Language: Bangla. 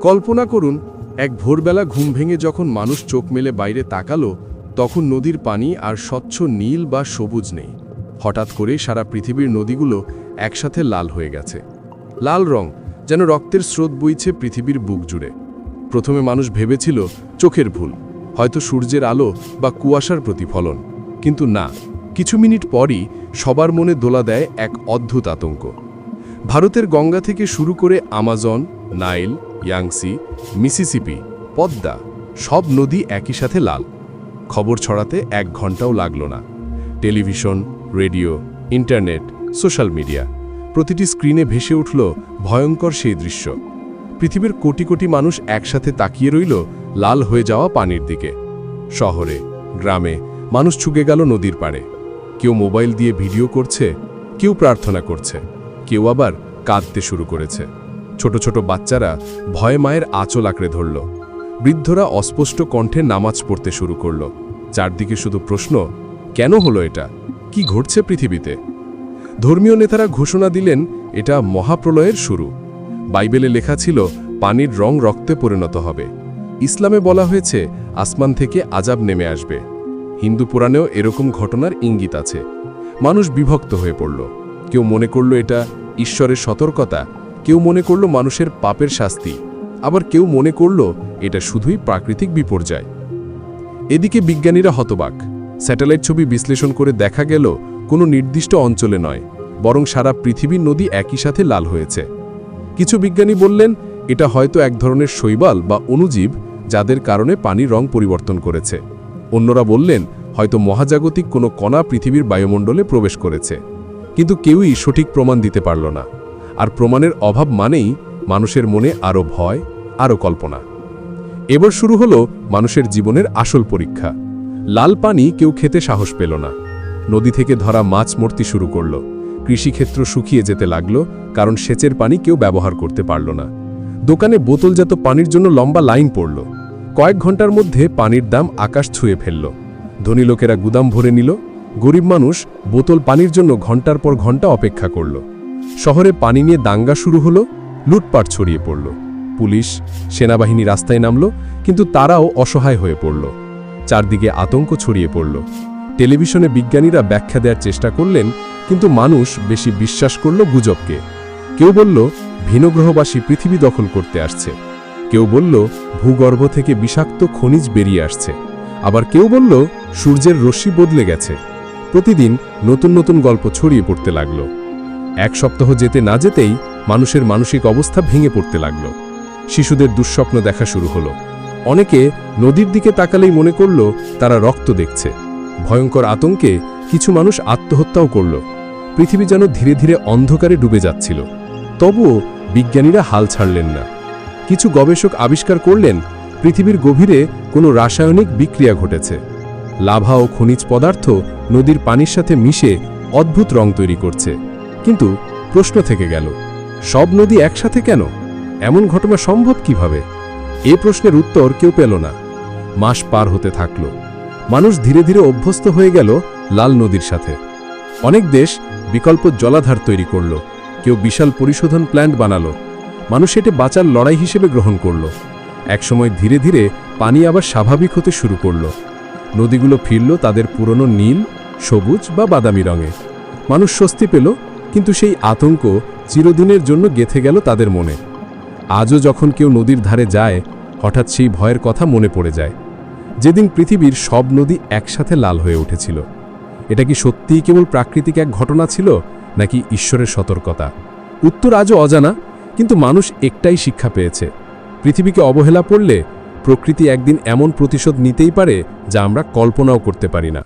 কল্পনা করুন, এক ভোরবেলা ঘুম ভেঙে যখন মানুষ চোখ মেলে বাইরে তাকালো, তখন নদীর পানি আর স্বচ্ছ নীল বা সবুজ নেই। হঠাৎ করে সারা পৃথিবীর নদীগুলো একসাথে লাল হয়ে গেছে। লাল রং, যেন রক্তের স্রোত বইছে পৃথিবীর বুক জুড়ে। প্রথমে মানুষ ভেবেছিল চোখের ভুল, হয়তো সূর্যের আলো বা কুয়াশার প্রতিফলন। কিন্তু না, কিছু মিনিট পরই সবার মনে দোলা দেয় এক অদ্ভুত আতঙ্ক। ভারতের গঙ্গা থেকে শুরু করে Amazon, Nile Yangtze, Mississippi, Padma, সব নদী একই সাথে লাল। খবর ছড়াতে এক ঘন্টাও লাগল না। Television, radio, internet, social media, প্রতিটি স্ক্রিনে ভেসে উঠল ভয়ঙ্কর সেই দৃশ্য। পৃথিবীর কোটি কোটি মানুষ একসাথে তাকিয়ে রইল লাল হয়ে যাওয়া পানির দিকে। শহরে, গ্রামে মানুষ ছুকে গেল নদীর পাড়ে। কেউ মোবাইল দিয়ে ভিডিও করছে, কেউ প্রার্থনা করছে, কেউ আবার কাঁদতে শুরু করেছে। ছোট ছোট বাচ্চারা ভয়ে মায়ের আঁচল আঁকড়ে ধরল। বৃদ্ধরা অস্পষ্ট কণ্ঠে নামাজ পড়তে শুরু করল। চারদিকে শুধু প্রশ্ন, কেন হলো এটা? কি ঘটছে পৃথিবীতে? ধর্মীয় নেতারা ঘোষণা দিলেন, এটা মহাপ্রলয়ের শুরু। বাইবেলে লেখা ছিল, পানির রং রক্তে পরিণত হবে। ইসলামে বলা হয়েছে, আসমান থেকে আজাব নেমে আসবে। হিন্দু পুরাণেও এরকম ঘটনার ইঙ্গিত আছে। মানুষ বিভক্ত হয়ে পড়ল। কেউ মনে করল এটা ঈশ্বরের সতর্কতা কেউ মনে করল মানুষের পাপের শাস্তি, আবার কেউ মনে করল এটা শুধুই প্রাকৃতিক বিপর্যয়। এদিকে বিজ্ঞানীরা হতবাক। স্যাটেলাইট ছবি বিশ্লেষণ করে দেখা গেল, কোনো নির্দিষ্ট অঞ্চলে নয়, বরং সারা পৃথিবীর নদী একই সাথে লাল হয়েছে। কিছু বিজ্ঞানী বললেন, এটা হয়তো এক ধরনের শৈবাল বা অণুজীব যাদের কারণে পানির রং পরিবর্তন করেছে। অন্যরা বললেন, হয়তো মহাজাগতিক কোনো কণা পৃথিবীর বায়ুমণ্ডলে প্রবেশ করেছে। কিন্তু কেউই সঠিক প্রমাণ দিতে পারল না। আর প্রমাণের অভাব মানেই মানুষের মনে আরও ভয় আরও কল্পনা। এবার শুরু হলো মানুষের জীবনের আসল পরীক্ষা। লাল পানি কেউ খেতে সাহস পেল না। নদী থেকে ধরা মাছ মরতে শুরু করল। কৃষিক্ষেত্র শুকিয়ে যেতে লাগল, কারণ সেচের পানি কেউ ব্যবহার করতে পারল না। দোকানে বোতলজাত পানির জন্য লম্বা লাইন পড়ল। কয়েক ঘণ্টার মধ্যে পানির দাম আকাশ ছুঁয়ে ফেলল। ধনী লোকেরা গুদাম ভরে নিল। গরিব মানুষ বোতল পানির জন্য ঘণ্টার পর ঘণ্টা অপেক্ষা করল। শহরে পানি নিয়ে দাঙ্গা শুরু হলো, লুটপাট ছড়িয়ে পড়ল। পুলিশ সেনাবাহিনী রাস্তায় নামল, কিন্তু তারাও অসহায় হয়ে পড়ল। চারদিকে আতঙ্ক ছড়িয়ে পড়ল। টেলিভিশনে বিজ্ঞানীরা ব্যাখ্যা দেওয়ার চেষ্টা করলেন, কিন্তু মানুষ বেশি বিশ্বাস করল গুজবকে। কেউ বলল ভিনগ্রহবাসী পৃথিবী দখল করতে আসছে। কেউ বলল, ভূগর্ভ থেকে বিষাক্ত খনিজ বেরিয়ে আসছে। আবার কেউ বলল, সূর্যের রশ্মি বদলে গেছে। প্রতিদিন নতুন নতুন গল্প ছড়িয়ে পড়তে লাগল। এক সপ্তাহ যেতে না যেতেই মানুষের মানসিক অবস্থা ভেঙে পড়তে লাগল। শিশুদের দুঃস্বপ্ন দেখা শুরু হলো। অনেকে নদীর দিকে তাকালেই মনে করল তারা রক্ত দেখছে। ভয়ঙ্কর আতঙ্কে কিছু মানুষ আত্মহত্যাও করল। পৃথিবী যেন ধীরে ধীরে অন্ধকারে ডুবে যাচ্ছিল। তবুও বিজ্ঞানীরা হাল ছাড়লেন না। কিছু গবেষক আবিষ্কার করলেন পৃথিবীর গভীরে কোনো রাসায়নিক বিক্রিয়া ঘটেছে। লাভা ও খনিজ পদার্থ নদীর পানির সাথে মিশে অদ্ভুত রং তৈরি করছে। কিন্তু প্রশ্ন থেকে গেল, সব নদী একসাথে কেন? এমন ঘটনা সম্ভব কীভাবে? এ প্রশ্নের উত্তর কেউ পেল না। মাস পার হতে থাকল। মানুষ ধীরে ধীরে অভ্যস্ত হয়ে গেল লাল নদীর সাথে। অনেক দেশ বিকল্প জলাধার তৈরি করল, কেউ বিশাল পরিশোধন প্ল্যান্ট বানালো। মানুষ এটি বাঁচার লড়াই হিসেবে গ্রহণ করল। একসময় ধীরে ধীরে পানি আবার স্বাভাবিক হতে শুরু করল। নদীগুলো ফিরল তাদের পুরনো নীল, সবুজ বা বাদামি রঙে। মানুষ স্বস্তি পেল কিন্তু সেই আতঙ্ক চিরদিনের জন্য গেথে গেল তাদের মনে। আজও যখন কেউ নদীর ধারে যায়, হঠাৎ সেই ভয়ের কথা মনে পড়ে যায়। যেদিন পৃথিবীর সব নদী একসাথে লাল হয়ে উঠেছিল। এটা কি সত্যিই কেবল প্রাকৃতিক এক ঘটনা ছিল, নাকি ঈশ্বরের সতর্কতা? উত্তর আজও অজানা, কিন্তু মানুষ একটাই শিক্ষা পেয়েছে। পৃথিবীকে অবহেলা পড়লে প্রকৃতি একদিন এমন প্রতিশোধ নিতেই পারে, যা আমরা কল্পনাও করতে পারি না।